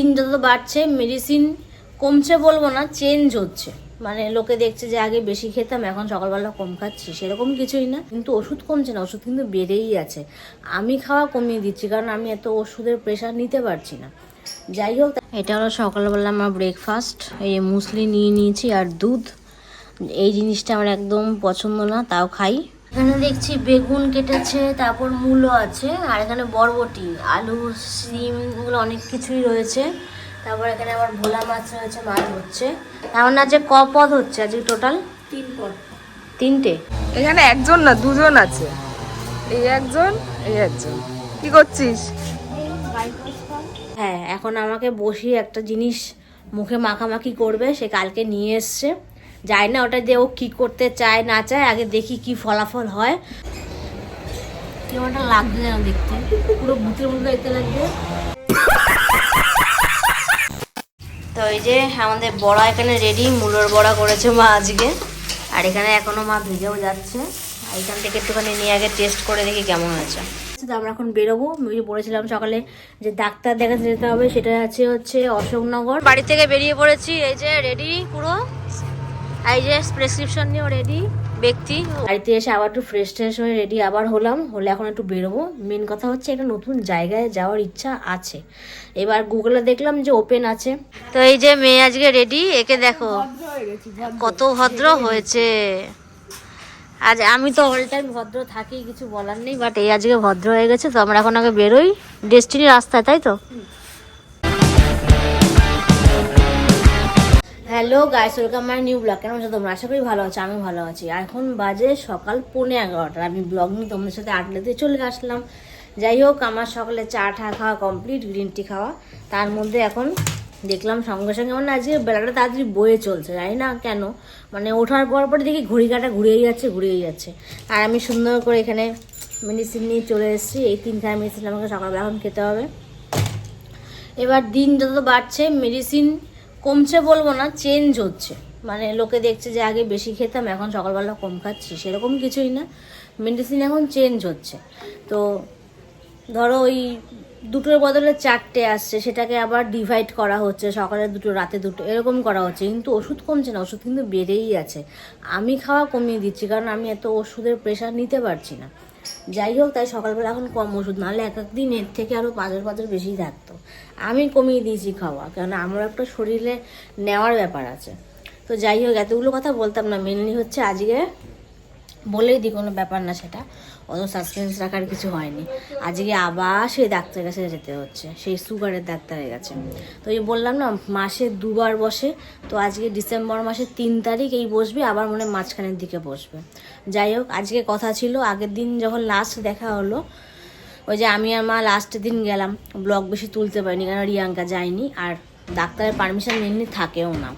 দিন যত বাড়ছে মেডিসিন কমছে বলব না চেঞ্জ হচ্ছে। মানে লোকে দেখছে যে আগে বেশি খেতাম, এখন সকালবেলা কম খাচ্ছি, সেরকম কিছুই না। কিন্তু ওষুধ কমছে না, ওষুধ কিন্তু বেড়েই আছে। আমি খাওয়া কমিয়ে দিচ্ছি, কারণ আমি এত ওষুধের প্রেশার নিতে পারছি না। যাই হোক এটা হলো সকালবেলা আমার ব্রেকফাস্ট এই মুসলি নিয়ে নিয়েছি আর দুধ। এই জিনিসটা আমার একদম পছন্দ না, তাও খাই। এখানে দেখছি বেগুন কেটেছে তারপর মূলো আছে আর এখানে বরবটি আলু সিম এগুলো অনেক কিছুই রয়েছে। তারপর এখানে আবার ভোলা মাছ রয়েছে মাছ হচ্ছে এমন না যে ক পদ হচ্ছে আজকে টোটাল তিন পদ। তিনটে? এখানে একজন না দুজন আছে। এই একজন এই একজন। কি করছিস? হ্যাঁ এখন আমাকে বসিয়ে একটা জিনিস মুখে মাখামাখি করবে সে কালকে নিয়ে এসছে। যায় না, ওটা যে ও কি করতে চায়, না চায়, আগে দেখি কি ফলাফল হয়। কেমনটা লাগছে যেন দেখতে। পুরো ভূতের মতো দেখতে লাগবে তো এই যে আমাদের বড়া এখানে রেডি মূলোর বড়া করেছে মা আজকে। আর এখানে এখনও মা ভিজেও যাচ্ছে। আর এখান থেকে একটুখানি নিয়ে আগে টেস্ট করে দেখি কেমন হয়েছে। তো আমরা এখন বেরোবো। আমি বলেছিলাম সকালে যে ডাক্তার দেখাতে যেতে হবে সেটা আছে হচ্ছে অশোকনগর। বাড়ি থেকে বেরিয়ে পড়েছি, এই যে রেডি পুরো। এই যে প্রেসক্রিপশন নিয়েও রেডি ব্যক্তি। বাড়িতে এসে আবার একটু ফ্রেশ ট্রেশ হয়ে রেডি আবার হলাম হলে এখন একটু বেরোবো। মেন কথা হচ্ছে একটা নতুন জায়গায় যাওয়ার ইচ্ছা আছে। এবার গুগলে দেখলাম যে ওপেন আছে। তো এই যে মেয়ে আজকে রেডি একে দেখো। কত ভদ্র হয়েছে। আজ আমি তো অল টাইম ভদ্র থাকি কিছু বলার নেই বাট এই আজকে ভদ্র হয়ে গেছে তো আমরা এখন আগে বেরোই। ডেস্টিনি রাস্তায় তাই তো? Hello guys welcome my new blog কেমন আছো তোমরা? আশা করি ভালো আছো, আমি ভালো আছি। এখন বাজে সকাল পৌনে এগারোটা। আমি ব্লগ নিয়ে তোমাদের সাথে আটলাতে চলে আসলাম। যাই হোক, আমার সকালে চা ঠা খাওয়া কমপ্লিট গ্রিন টি খাওয়া। তার মধ্যে এখন দেখলাম সঙ্গে সঙ্গে মানে আজকে বেলাটা তাড়াতাড়ি বয়ে চলছে, জানি না কেন। মানে ওঠার পর পর দেখি ঘড়ি কাটা যাচ্ছে, ঘুরিয়েই যাচ্ছে। আর আমি সুন্দর করে এখানে মেডিসিন নিয়ে চলে এসেছি। এই তিনখানা মেডিসিন আমাকে সকালবেলা এখন খেতে হবে। এবার দিন যত বাড়ছে মেডিসিন কমছে বলব না চেঞ্জ হচ্ছে। মানে লোকে দেখছে যে আগে বেশি খেতাম, এখন সকালবেলা কম খাচ্ছি, সেরকম কিছুই না। মেডিসিন এখন চেঞ্জ হচ্ছে। তো ধরো ওই দুটোর বদলে চারটে আসছে, সেটাকে আবার ডিভাইড করা হচ্ছে, সকালে দুটো, রাতে দুটো, এরকম করা হচ্ছে। কিন্তু ওষুধ কমছে না, ওষুধ কিন্তু বেড়েই আছে। আমি খাওয়া কমিয়ে দিচ্ছি, কারণ আমি এত ওষুধের প্রেশার নিতে পারছি না। যাই হোক, তাই সকালবেলা এখন কম ওষুধ, নাহলে এক একদিন এর থেকে আরও পাঁচের পাঁচের বেশি থাকতো। আমি কমিয়ে দিয়েছি খাওয়া, কেননা আমার একটা শরীরে নেওয়ার ব্যাপার আছে। তো যাই হোক, এতগুলো কথা বলতাম না মেনলি হচ্ছে আজকে বলেই দিই, কোনো ব্যাপার না সেটা। অত সাসপেন্স রাখার কিছু হয়নি। আজকে আবার সেই ডাক্তারের কাছে যেতে হচ্ছে, সেই সুগারের ডাক্তারের কাছে। তো এই বললাম না, মাসে দুবার বসে, তো আজকে ডিসেম্বর মাসের তিন তারিখ এই বসবে, আবার মনে মাঝখানের দিকে বসবে। যাই হোক, আজকে কথা ছিল, আগের দিন যখন লাস্ট দেখা হলো, ওই যে আমি আর মা লাস্টের দিন গেলাম ব্লগ বেশি তুলতে পারিনি কারণ রিয়াঙ্কা যায়নি, আর ডাক্তারের পারমিশন এমনি থাকেও না।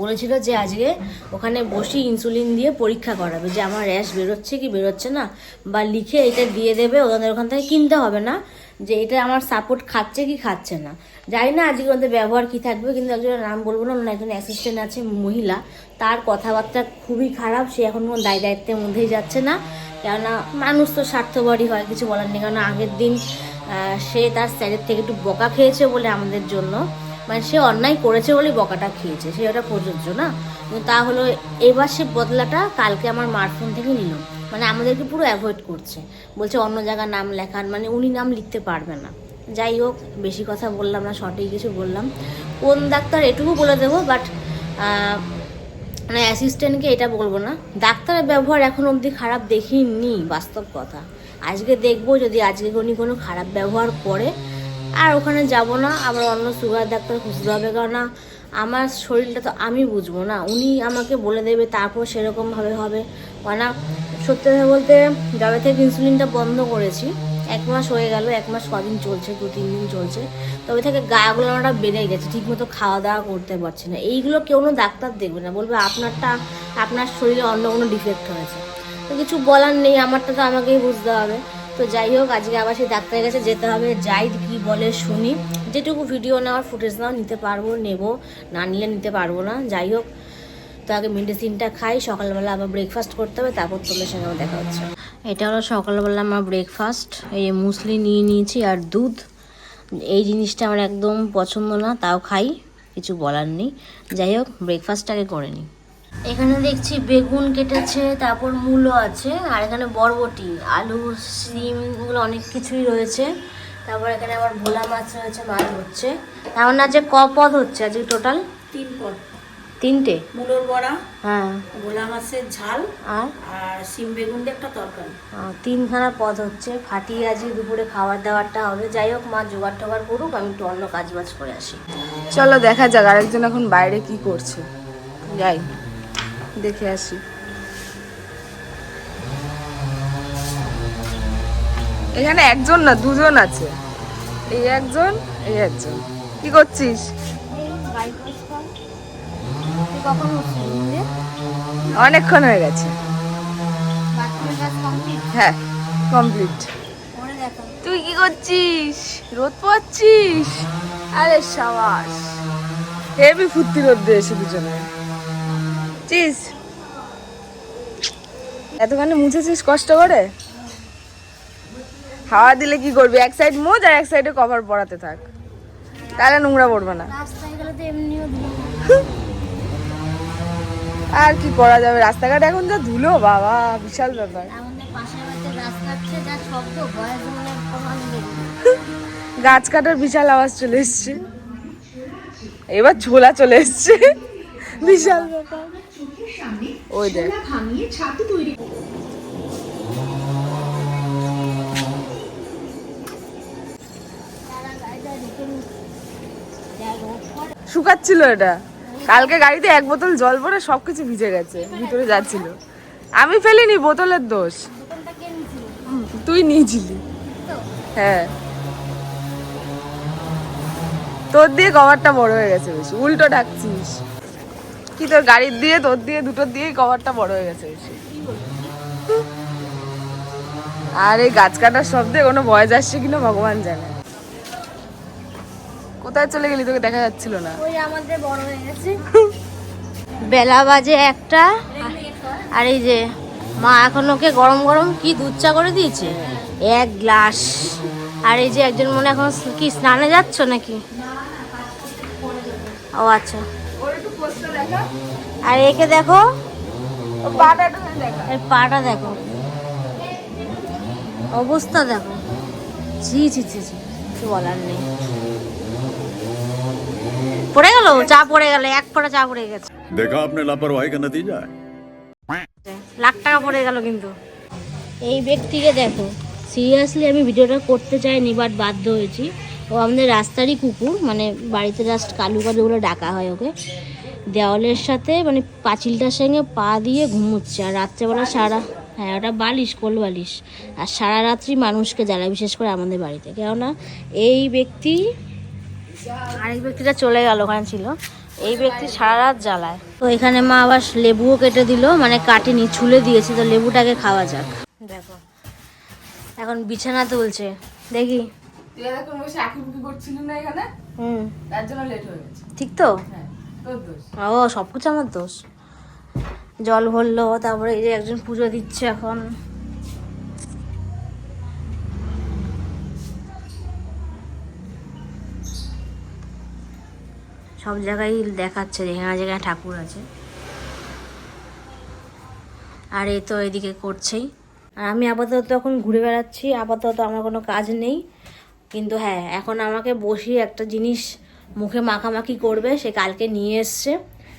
বলেছিল যে আজকে ওখানে বসে ইনসুলিন দিয়ে পরীক্ষা করাবে, যে আমার র্যাশ বেরোচ্ছে কি বেরোচ্ছে না, বা লিখে এটা দিয়ে দেবে, ওদের ওখান থেকে কিনতে হবে না, যে এটা আমার সাপোর্ট খাচ্ছে কি খাচ্ছে না। জানি না আজকে ওদের ব্যবহার কি থাকবে, কিন্তু একজনের নাম বলব না, ওনার একজন অ্যাসিস্ট্যান্ট আছে, মহিলা, তার কথাবার্তা খুবই খারাপ, সে এখন কোনো দায় দায়িত্বের মধ্যেই যাচ্ছে না, কেননা মানুষ তো স্বার্থপরই হয়, কিছু বলার নেই কারণ আগের দিন সে তার স্যারের থেকে একটু বকা খেয়েছে বলে আমাদের জন্য। মানে সে অন্যায় করেছে বলে বকাটা খেয়েছে, সে ওটা প্রযোজ্য না। তা হলো এবার সে বদলাটা কালকে আমার মার ফোন থেকে নিল। মানে আমাদেরকে পুরো অ্যাভয়েড করছে। বলছে অন্য জায়গার নাম লেখান মানে উনি নাম লিখতে পারবে না। যাই হোক, বেশি কথা বললাম না, সঠিক কিছু বললাম। কোন ডাক্তার এটুকু বলে দেবো বাট মানে অ্যাসিস্ট্যান্টকে এটা বলব না। ডাক্তারের ব্যবহার এখন অবধি খারাপ দেখিনি, বাস্তব কথা। আজকে দেখব যদি আজকে উনি কোনো খারাপ ব্যবহার করে আর ওখানে যাব না আবার অন্য সুগার ডাক্তার খুঁজতে হবে কারণ আমার শরীরটা তো আমি বুঝব না। উনি আমাকে বলে দেবে, তারপর সেরকমভাবে হবে। কেননা সত্যি কথা বলতে যবে থেকে ইনসুলিনটা বন্ধ করেছি। এক মাস হয়ে গেল, এক মাস কদিন চলছে, দু, তিন দিন চলছে। তবে থেকে গাগুলোটা বেড়ে গেছে, ঠিকমতো খাওয়া দাওয়া করতে পারছি না। এইগুলো কেউ ডাক্তার দেখবে না, বলবে আপনারটা, আপনার শরীরে অন্য কোনো ডিফেক্ট হয়েছে। তো কিছু বলার নেই, আমারটা তো আমাকেই বুঝতে হবে। তো যাই হোক, আজকে আবার সেই ডাক্তারের কাছে যেতে হবে। যাই কি বলে শুনি। যেটুকু ভিডিও নেওয়ার ফুটেজ নাও নিতে পারব, নেব। না নিলে নিতে পারব না। যাই হোক, তো আগে মেডিসিনটা খাই। সকালবেলা আবার ব্রেকফাস্ট করতে হবে, তারপর তোমাদের সঙ্গে দেখা হচ্ছে। এটা হলো সকালবেলা আমার ব্রেকফাস্ট এই মুসলি নিয়ে নিয়েছি আর দুধ। এই জিনিসটা আমার একদম পছন্দ না, তাও খাই। কিছু বলার নেই। যাই হোক ব্রেকফাস্টটাকে করে নিই। এখানে দেখছি বেগুন কেটেছে তারপর মূলো আছে আর এখানে বরবটি আলু সিম এগুলো অনেক কিছুই রয়েছে। তারপর এখানে আবার ভোলা মাছ রয়েছে মাছ হচ্ছে তার মানে আজকে ক পদ হচ্ছে আজকে টোটাল তিন পদ। তিনটে? মুলোর বড়া হ্যাঁ। ভোলা মাছের ঝাল আর? আর সিম বেগুন দিয়ে একটা তরকারি। তিনখানা পদ হচ্ছে। ফাটিয়ে আজকে দুপুরে খাবার দাবারটা হবে। যাই হোক মা জোগাড় টোগাড় করুক আমি একটু অন্য কাজ বাজ করে আসি। চলো দেখা যাক আরেকজন এখন বাইরে কি করছে। যাই। দেখে আসি। এখানে একজন না, দুজন আছে। এই একজন এই একজন। কি করছিস? অনেকক্ষণ হয়ে গেছে। হ্যাঁ কমপ্লিট তুই কি করছিস? রোদ পোয়াচ্ছিস আরে সাবাস। হেভি ফুর্তি রোদ দিয়ে এসে দুজনে। চিস এতখানি মুছেছিস কষ্ট করে? হাওয়া দিলে কি করবি? এক সাইড মোজ আর এক সাইডে কভার পরাতে থাক। তাহলে নোংরা পড়বে না। আর কি করা যাবে? রাস্তাঘাট এখন যা ধুলো বাবা বিশাল ব্যাপার। গাছ কাটার বিশাল আওয়াজ চলে এসছে। এবার ঝোলা চলে এসছে। বিশাল ব্যাপার। ওই দেখ। শুকাচ্ছিল এটা। কালকে গাড়িতে এক বোতল জল পরে সবকিছু ভিজে গেছে ভিতরে যাচ্ছিল। আমি ফেলিনি বোতলের দোষ। তুই নিয়েছিলি। হ্যাঁ। তোর দিয়ে কভারটা বড় হয়ে গেছে বেশি। উল্টো ডাকছিস। কি তোর গাড়ির দিয়ে, তোর দিয়ে, দুটোর দিয়েই কভারটা বড় হয়ে গেছে আর এই গাছ কাটার শব্দে কোনো ভয় আসছে কিনা ভগবান জানে। কোথায় চলে গেলি তোকে দেখা যাচ্ছিল না? ওই আমাদের বড় হয়ে গেছে। বেলা বাজে একটা, আর এই যে মা এখন ওকে গরম গরম কি দুধ চা করে দিয়েছে? এক গ্লাস। আর এই যে একজন মনে এখন কি স্নানে যাচ্ছ নাকি? ও আচ্ছা। আর একে দেখো। পাটা দেখো। অবস্থা দেখো। ছি ছি ছি ছি। কিছু বলার নেই। পড়ে গেল? চা পড়ে গেল। এক ফোঁটা চা পড়ে গেছে। দেখা আপনি লাপারওয়াই কেন দিয়ে যায়? লাখ টাকা পড়ে গেল কিন্তু। এই ব্যক্তিকে দেখো। সিরিয়াসলি আমি ভিডিওটা করতে চাইনি বাট বাধ্য হয়েছি। ও আমাদের রাস্তারই কুকুর মানে বাড়িতে জাস্ট কালু কালু ডাকা হয় ওকে। দেওয়ালের সাথে মানে পাঁচিলটার সঙ্গে পা দিয়ে ঘুমোচ্ছে। আর রাত্রেবেলা সারা হ্যাঁ ওটা বালিশ কোল বালিশ। আর সারা রাত্রি মানুষকে জ্বালায় বিশেষ করে আমাদের বাড়িতে। কেননা এই ব্যক্তি আরেক ব্যক্তিটা চলে গেল ওখানে ছিল। এই ব্যক্তি সারা রাত জ্বালায়। তো এখানে মা আবার লেবুও কেটে দিল মানে কাটেনি ছুলে দিয়েছে। তো লেবুটাকে খাওয়া যাক। দেখো। এখন বিছানা তুলছে। দেখি। তুই এরকম বসে আঁকিবুকি করছিলি না এখানে? হুম। তার জন্য লেট হয়ে গেছে। ঠিক তো? হ্যাঁ। ও, সব কিছু আমার দোষ। জল ভরলো, তারপরে এই যে একজন পুজো দিচ্ছে এখন। সব জায়গায় দেখাচ্ছে যেখানে যেখানে ঠাকুর আছে। আর এ তো এদিকে করছেই। আর আমি আপাতত এখন ঘুরে বেড়াচ্ছি, আপাতত আমার কোনো কাজ নেই। কিন্তু হ্যাঁ এখন আমাকে বসিয়ে একটা জিনিস মুখে মাখামাখি করবে সে কালকে নিয়ে এসছে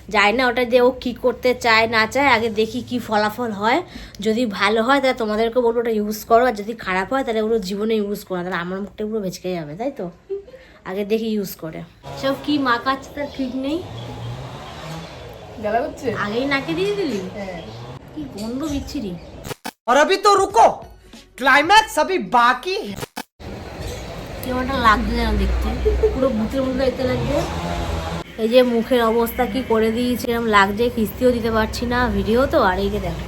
যাই না ওটা যে ও কী করতে চায় না চায় আগে দেখি কি ফলাফল হয় যদি ভালো হয় তাহলে তোমাদেরকে বলবো ওটা ইউজ করো আর যদি খারাপ হয় তাহলে ওগুলো জীবনে ইউজ করো না তাহলে আমার মুখটা পুরো ভেচকে যাবে তাই তো আগে দেখি ইউজ করে সব কি মাখাচ্ছে তার ঠিক নেই জ্বালা করছে আগেই নাকে দিয়ে দিলি হ্যাঁ কি গন্ধ বিচ্ছিরি और अभी तो रुको क्लाइमैक्स अभी बाकी है কেমনটা লাগছে যেন দেখতে। পুরো ভূতের মতো দেখতে লাগছে। এই যে মুখের অবস্থা কি করে দিয়েছে এরকম লাগছে কিস্তিও দিতে পারছি না ভিডিও তো আর এই যে দেখো।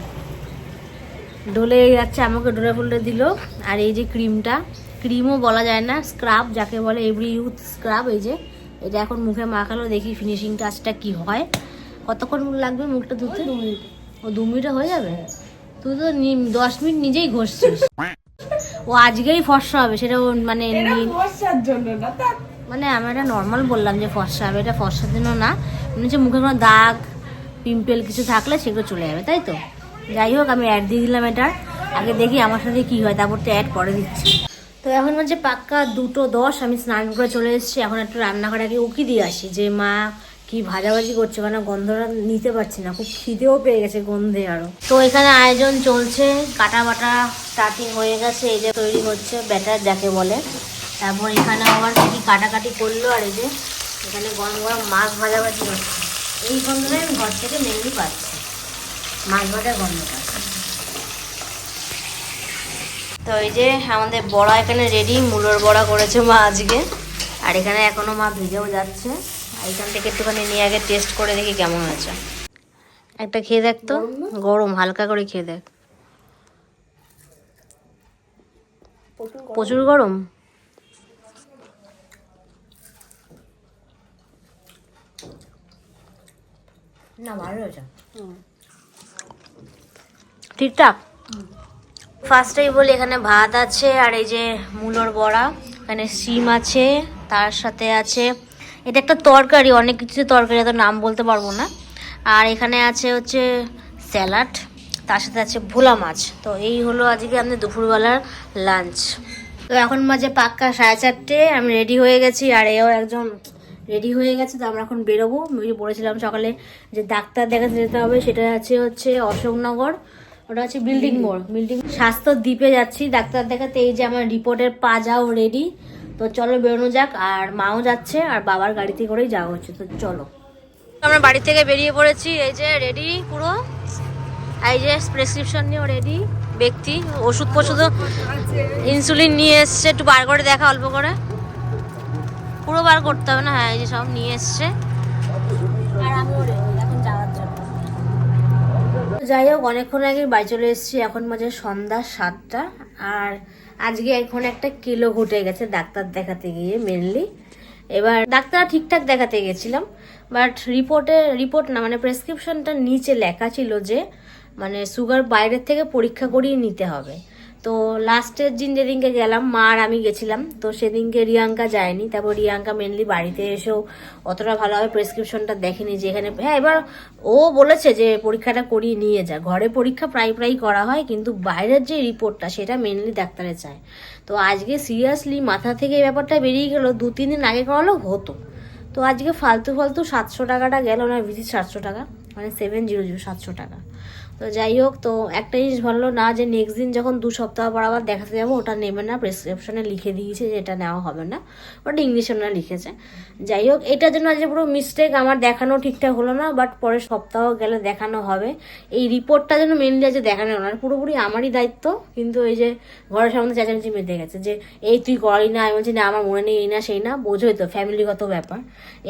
ডলে যাচ্ছে আমাকে ডলে ফুলে দিল। আর এই যে ক্রিমটা ক্রিমও বলা যায় না স্ক্রাব যাকে বলে এভরি ইউথ স্ক্রাব এই যে। এটা এখন মুখে মাখালো দেখি ফিনিশিং টাচটা কি হয়। কতক্ষণ লাগবে মুখটা ধুতে? দু মিনিট। ও দু মিনিটে হয়ে যাবে? তুই তো দশ মিনিট নিজেই ঘষছিস। ও আজকেই ফর্সা হবে সেটা ও মানে মানে আমি এটা নর্মাল বললাম যে ফর্সা হবে এটা ফর্সার জন্য না। মানে হচ্ছে মুখে কোনো দাগ পিম্পল কিছু থাকলে সেগুলো চলে যাবে তাই তো? যাই হোক আমি অ্যাড দিয়ে দিলাম এটার। আগে দেখি আমার সাথে কি হয় তারপর তো অ্যাড পরে দিচ্ছি। তো এখন হচ্ছে পাক্কা দুটো দশ আমি স্নান করে চলে এসেছি। এখন একটু রান্নাঘরে আগে উকি দিয়ে আসি যে মা কি ভাজাভাজি করছে কারণ গন্ধটা নিতে পারছি না, খুব খিদেও পেয়ে গেছে গন্ধে আরও। তো এখানে আয়োজন চলছে কাটা বাটা স্টার্টিং হয়ে গেছে, এই যে তৈরি হচ্ছে, ব্যাটার যাকে বলে। তারপর এখানে আবার কি কাটাকাটি করল, আর এই যে এখানে গরম গরম মাছ ভাজাভাজি হচ্ছে। এই গন্ধটা আমি ঘর থেকে মেনলি পাচ্ছি। মাছ ভাজার গন্ধটা। তো এই যে আমাদের বড়া এখানে রেডি মূলোর বড়া করেছে মা আজকে। আর এখানে এখনও মা ভিজেও যাচ্ছে। এখান থেকে একটুখানি নিয়ে আগে টেস্ট করে দেখি কেমন হয়েছে। একটা খেয়ে দেখ তো গরম? হালকা করে খেয়ে দেখ। প্রচুর গরম। না ভালো হয়েছে। ঠিকঠাক? ফার্স্টেই বলি এখানে ভাত আছে আর এই যে মূলোর বড়া এখানে শিম আছে তার সাথে আছে এটা একটা তরকারি, অনেক কিছু তরকারি, এত নাম বলতে পারব না। আর এখানে আছে হচ্ছে স্যালাড, তার সাথে আছে ভোলা মাছ। তো এই হলো আজকে আমাদের দুপুরবেলার লাঞ্চ। তো এখন মাঝে পাক্কা সাড়ে চারটে, আমি রেডি হয়ে গেছি, আর এও একজন রেডি হয়ে গেছে, তো আমরা এখন বেরোবো। আমি বলেছিলাম সকালে যে ডাক্তার দেখাতে যেতে হবে, সেটা আছে হচ্ছে অশোকনগর, ওটা হচ্ছে বিল্ডিং মোড়। বিল্ডিং স্বাস্থ্য দ্বীপে যাচ্ছি, ডাক্তার দেখাতে। এই যে আমার রিপোর্টের পা যাও রেডি তো চলো বেরোনো যাক আর মাও যাচ্ছে আর বাবার গাড়িতে করেই যাওয়া হচ্ছে তো চলো। আমরা বাড়ি থেকে বেরিয়ে পড়েছি এই যে রেডি পুরো? এই যে প্রেসক্রিপশন নিয়েও রেডি ব্যক্তি ওষুধ ফষুধ ইনসুলিন নিয়ে এসছে একটু বার করে দেখা অল্প করে। পুরো বার করতে হবে না হ্যাঁ এই যে সব নিয়ে এসছে। আর আমিও যাই হোক, অনেকক্ষণ আগে বাড়ি চলে এসেছি। এখন মাঝে সন্ধ্যা সাতটা। আর আজকে এখন একটা কিলো ঘটে গেছে ডাক্তার দেখাতে গিয়ে মেনলি এবার ডাক্তার ঠিকঠাক দেখাতে গেছিলাম বাট রিপোর্টে রিপোর্ট না মানে প্রেসক্রিপশনটা নিচে লেখা ছিল যে মানে সুগার বাইরের থেকে পরীক্ষা করিয়ে নিতে হবে। তো লাস্টের দিন যেদিনকে গেলাম, মা আর আমি গেছিলাম, তো সেদিনকে রিয়াঙ্কা যায়নি। তারপর রিয়াঙ্কা মেনলি বাড়িতে এসেও অতটা ভালোভাবে প্রেসক্রিপশনটা দেখেনি, যে এখানে হ্যাঁ এবার ও বলেছে যে পরীক্ষাটা করিয়ে নিয়ে যা। ঘরে পরীক্ষা প্রায় প্রায় করা হয়, কিন্তু বাইরের যে রিপোর্টটা সেটা মেনলি ডাক্তারে চায়। তো আজকে সিরিয়াসলি মাথা থেকে এই ব্যাপারটা বেরিয়ে গেল, দু, তিন দিন আগে করালেও হতো। তো আজকে ফালতু ফালতু সাতশো টাকাটা গেল, না ভিজিট সাতশো টাকা মানে সেভেন জিরো জিরো সাতশো টাকা। তো যাই হোক, তো একটা জিনিস ভালো না যে নেক্সট দিন যখন দু সপ্তাহ পর আবার দেখাতে যাব, ওটা নেবে না প্রেসক্রিপশনে লিখে দিয়েছে যে এটা নেওয়া হবে না ওটা ইংলিশে না লিখেছে। যাই হোক, এটার জন্য আজকে পুরো মিস্টেক আমার দেখানো ঠিকঠাক হলো না বাট পরের সপ্তাহ গেলে দেখানো হবে। এই রিপোর্টটা যেন মেনলি আজকে দেখানো হলো না, পুরোপুরি আমারই দায়িত্ব, কিন্তু এই যে ঘরের সামনে চেঁচামেচি মেতে গেছে যে, এই তুই করি না, আমি বলছি, না, আমার মনে নেই, এই না, সেই না। বোঝোই তো ফ্যামিলিগত ব্যাপার।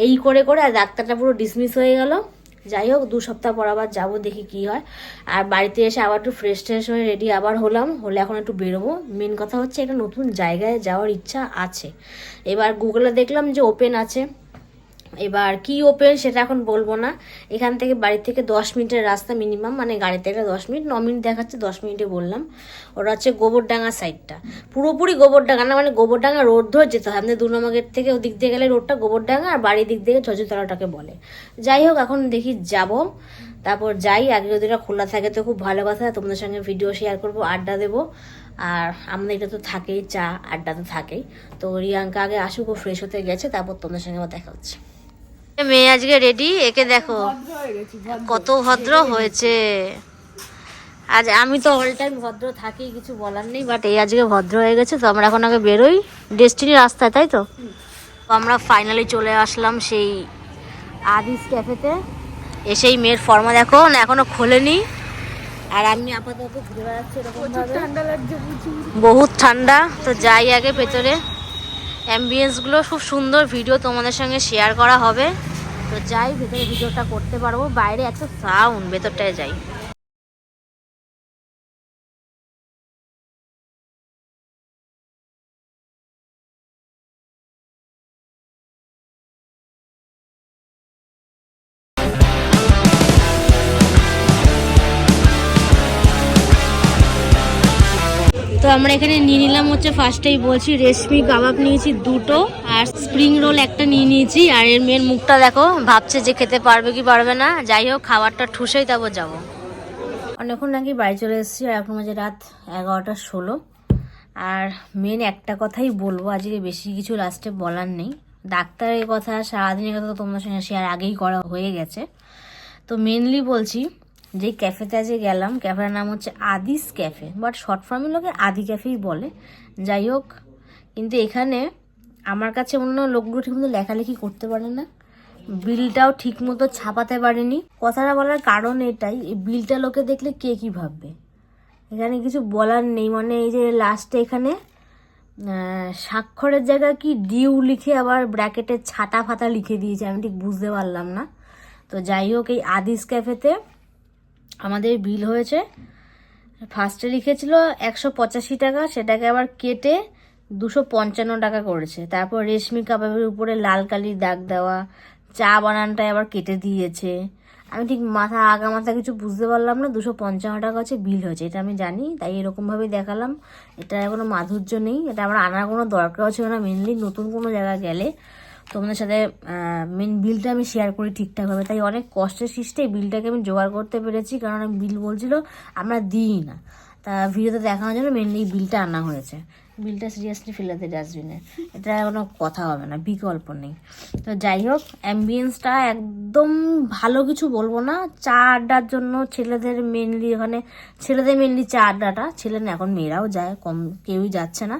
এই করে করে আর ডাক্তারটা পুরো ডিসমিস হয়ে গেল। যাই হোক, দু সপ্তাহ পর আবার যাব, দেখি কি হয়। আর বাড়িতে এসে আবার একটু ফ্রেশ ট্রেশ হয়ে রেডি আবার হলাম, হলে এখন একটু বেরোবো। মেন কথা হচ্ছে একটা নতুন জায়গায় যাওয়ার ইচ্ছা আছে। এবার গুগলে দেখলাম যে ওপেন আছে। এবার কি ওপেন সেটা এখন বলব না। এখান থেকে বাড়ি থেকে দশ মিনিটের রাস্তা মিনিমাম মানে গাড়িতে গেলে দশ মিনিট, ন মিনিট দেখাচ্ছে, দশ মিনিটে বললাম। ওটা হচ্ছে গোবরডাঙ্গা সাইডটা পুরোপুরি গোবরডাঙ্গা না মানে গোবরডাঙ্গা রোড ধরে যেতে হয়। আমাদের দু গেট থেকে ওদিক দিয়ে গেলে রোডটা গোবরডাঙ্গা, আর বাড়ির দিক থেকে ছজতলাটাকে বলে। যাই হোক, এখন দেখি যাব। তারপর যাই, আগে যদি খোলা থাকে তো খুব ভালো কথা। তোমাদের সঙ্গে ভিডিও শেয়ার করব, আড্ডা দেবো। আর আমাদের এটা তো থাকেই, চা আড্ডা তো থাকেই। তো রিয়াঙ্কা আগে আসুক, ও ফ্রেশ হতে গেছে, তারপর তোমাদের সঙ্গে আমার দেখা হচ্ছে। মেয়ে আজকে রেডি একে দেখো। কত ভদ্র হয়েছে। আজ আমি তো অল টাইম ভদ্র থাকি কিছু বলার নেই বাট এই আজকে ভদ্র হয়ে গেছে তো আমরা এখন আগে বেরোই। ডেস্টিনি রাস্তায় তাই তো? তো আমরা ফাইনালি চলে আসলাম সেই আদিস ক্যাফেতে এসেই মেয়ের ফর্মা দেখো না এখনও খোলেনি। আর আমি আপাতত ঘুরে বেড়াচ্ছি এরকম বহুত ঠান্ডা তো যাই আগে ভেতরে অ্যাম্বিয়েন্সগুলো খুব সুন্দর ভিডিও তোমাদের সঙ্গে শেয়ার করা হবে। তো যাই, ভেতরে ভিডিওটা করতে পারব, বাইরে একটা সাউন্ড ভেতরটায় যাই। আমরা এখানে নিয়ে নিলাম হচ্ছে ফার্স্টেই বলছি রেশমি কাবাব নিয়েছি দুটো আর স্প্রিং রোল একটা নিয়ে নিয়েছি আর এর মেয়ের মুখটা দেখো, ভাবছে যে খেতে পারবে কি পারবে না। যাই হোক, খাবারটা ঠুসেই তারপর যাব। অনেকক্ষণ নাকি বাড়ি চলে এসেছি আর এখন বাজে রাত এগারোটা ষোলো। আর মেন একটা কথাই বলব, আজকে বেশি কিছু লাস্টে বলার নেই। ডাক্তারের কথা, সারাদিনের কথা তো তোমার সঙ্গে শেয়ার আগেই করা হয়ে গেছে। তো মেনলি বলছি যে ক্যাফেতে আজকে গেলাম, ক্যাফের নাম হচ্ছে আদিস ক্যাফে বাট শর্ট ফর্মে লোকে আদি ক্যাফেই বলে। যাই হোক, কিন্তু এখানে আমার কাছে অন্য লোকগুলো ঠিকমতো লেখালেখি করতে পারে না। বিলটাও ঠিকমতো ছাপাতে পারেনি। কথাটা বলার কারণ এটাই, এই বিলটা লোকে দেখলে কে কি ভাববে? এখানে কিছু বলার নেই মানে এই যে লাস্টে এখানে স্বাক্ষরের জায়গায় কি ডিউ লিখে আবার ব্র্যাকেটে ছাতা ফাতা লিখে দিয়েছে, আমি ঠিক বুঝতে পারলাম না। তো যাই হোক, এই আদিস ক্যাফেতে আমাদের বিল হয়েছে। ফার্স্টে লিখেছিল একশো পঁচাশি টাকা, সেটাকে আবার কেটে দুশো পঞ্চান্ন টাকা করেছে। তারপর রেশমি কাবাবের উপরে লাল কালির দাগ দেওয়া, চা বানানটায় আবার কেটে দিয়েছে। আমি ঠিক মাথা আগা মাথা কিছু বুঝতে পারলাম না, দুশো পঞ্চান্ন টাকা হচ্ছে বিল হয়েছে। এটা আমি জানি, তাই এরকমভাবেই দেখালাম। এটা কোনো মাধুর্য নেই, এটা আমার আনার কোনো দরকারও ছিল না মেনলি নতুন কোনো জায়গায় গেলে। তোমাদের সাথে মেন বিলটা আমি শেয়ার করি ঠিকঠাকভাবে তাই অনেক কষ্টের সৃষ্টে বিলটাকে আমি জোগাড় করতে পেরেছি। কারণ আমি বিল বলছিল, আমরা দিই না। তা ভিডিওতে দেখানোর জন্য মেনলি বিলটা আনা হয়েছে। বিলটা সিরিয়াসলি ফেলে দেয় ডাস্টবিনে এটা কোনো কথা হবে না, বিকল্প নেই। তো যাই হোক অ্যাম্বিয়েন্সটা একদম ভালো কিছু বলব না। চা আড্ডার জন্য ছেলেদের মেনলি ওখানে, ছেলেদের মেনলি চা আড্ডাটা ছেলে না, এখন মেয়েরাও যায়, কম কেউই যাচ্ছে না।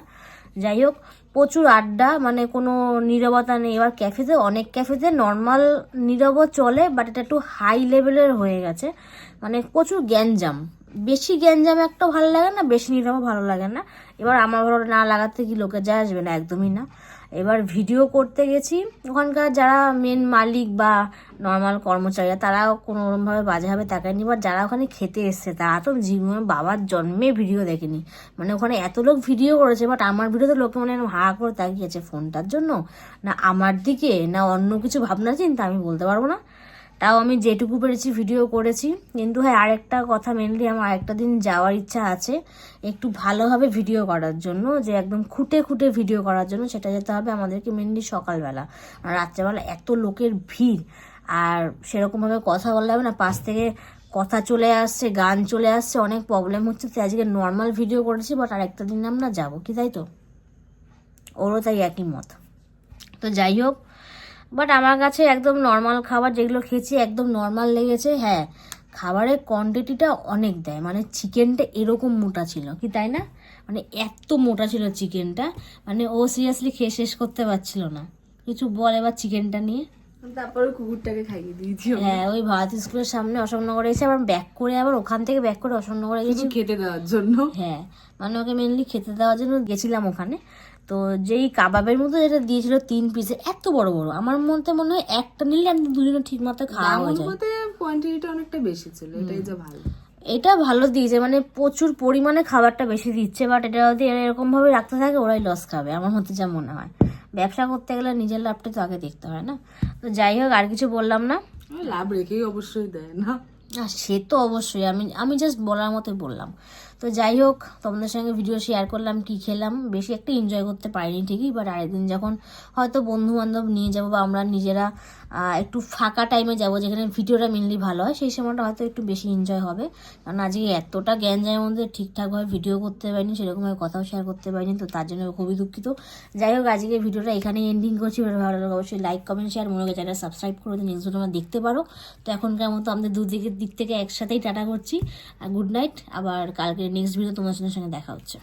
যাই হোক প্রচুর আড্ডা মানে কোনো নিরবতা নেই। এবার ক্যাফেতে অনেক ক্যাফেতে নর্মাল নীরব চলে বাট এটা একটু হাই লেভেলের হয়ে গেছে। মানে প্রচুর গ্যাঞ্জাম। বেশি গ্যাঞ্জাম একটা ভালো লাগে না, বেশি নীরব ভালো লাগে না। এবার আমার ভালো না লাগাতে কি লোকে যা আসবে না? একদমই না। এবার ভিডিও করতে গেছি। ওখানকার যারা মেন মালিক বা নর্মাল কর্মচারীরা, তারাও কোনো ওরমভাবে বাজেভাবে তাকায়নি। বা যারা ওখানে খেতে এসছে, তারা তো জীবনে বাবার জন্মে ভিডিও দেখেনি। মানে ওখানে এত লোক ভিডিও করেছে বাট আমার ভিডিওতে লোকে মানে হা করে তাকিয়েছে। ফোনটার জন্য? না আমার দিকে? না অন্য কিছু ভাবনা, চিন্তা আমি বলতে পারব না। তাও আমি যেটুকু পেরেছি ভিডিও করেছি। কিন্তু হ্যাঁ আরেকটা কথা মেনলি আমার আরেকটা দিন যাওয়ার ইচ্ছা আছে, একটু ভালোভাবে ভিডিও করার জন্য, যে একদম খুঁটে খুঁটে ভিডিও করার জন্য সেটা যেতে হবে আমাদেরকে মেনলি সকালবেলা। রাত্রেবেলা এত লোকের ভিড়, আর সেরকমভাবে কথা বললে হবে না, পাশ থেকে কথা চলে আসছে, গান চলে আসছে, অনেক প্রবলেম হচ্ছে, তাই আজকে নর্মাল ভিডিও করেছি বাট আর একটা দিন আমরা যাব, কি তাই তো? ওরও তাই একই মত। তো যাই হোক বাট আমার কাছে একদম নর্মাল খাবার যেগুলো খেয়েছি একদম নর্মাল লেগেছে হ্যাঁ খাবারের কোয়ান্টিটিটা অনেক দেয়। মানে চিকেনটা এরকম মোটা ছিল কি তাই না? মানে এত মোটা ছিল চিকেনটা মানে ও সিরিয়াসলি খেয়ে শেষ করতে পারছিল না। কিছু বল এবার চিকেনটা নিয়ে। তারপরে কুকুরটাকে খাইয়ে দিয়েছি হ্যাঁ ওই ভারত স্কুলের সামনে অশোকনগরে এসে আবার ব্যাক করে আবার ওখান থেকে ব্যাক করে অশোকনগরে গেছি। খেতে দেওয়ার জন্য। হ্যাঁ মানে ওকে মেনলি খেতে দেওয়ার জন্য গেছিলাম ওখানে। তো যেই কাবাবের মতো যেটা দিয়েছিল তিন পিসের এত বড় বড়। আমার মধ্যে মনে হয় একটা নিলে আমি দুজনে ঠিক মতো খাওয়া হয়ে যায়। কোয়ান্টিটিটা অনেকটা বেশি ছিল এটাই যা ভালো। এটা ভালো দিয়েছে মানে প্রচুর পরিমাণে খাবারটা বেশি দিচ্ছে বাট এটা যদি এরা এরকম ভাবে রাখতে থাকে ওরাই লস খাবে আমার মতে যা মনে হয়। ব্যবসা করতে গেলে নিজের লাভটা তো আগে দেখতে হয় না? তো যাই হোক আর কিছু বললাম না? লাভ রেখেই অবশ্যই দেয় না? না সে তো অবশ্যই আমি আমি জাস্ট বলার মতোই বললাম। তো যাই হোক, তোমাদের সঙ্গে ভিডিও শেয়ার করলাম, কি খেলাম, বেশি একটা এনজয় করতে পারিনি ঠিকই বাট আরেকদিন যখন হয়তো বন্ধু বান্ধব নিয়ে যাব বা আমরা নিজেরা একটু ফাঁকা টাইমে যাব, যেখানে ভিডিওটা মেনলি ভালো হয়, সেই সময়টা হয়তো একটু বেশি এনজয় হবে। কারণ আজকে এতটা গ্যাঞ্জামের মধ্যে ঠিকঠাকভাবে ভিডিও করতে পারিনি, সেরকমভাবে কথাও শেয়ার করতে পারিনি, তো তার জন্য খুবই দুঃখিত। যাই হোক, আজকে ভিডিওটা এখানেই এন্ডিং করছি ভালো লাগে অবশ্যই লাইক কমেন্ট শেয়ার মনে চ্যানেল সাবস্ক্রাইব করে নেক্সট তোমরা দেখতে পারো। তো এখনকার মতো আমাদের দু দিকের দিক থেকে একসাথেই টাটা করছি গুড নাইট আবার কালকে নেক্সট ভিডিও তোমার সঙ্গে দেখা হচ্ছে।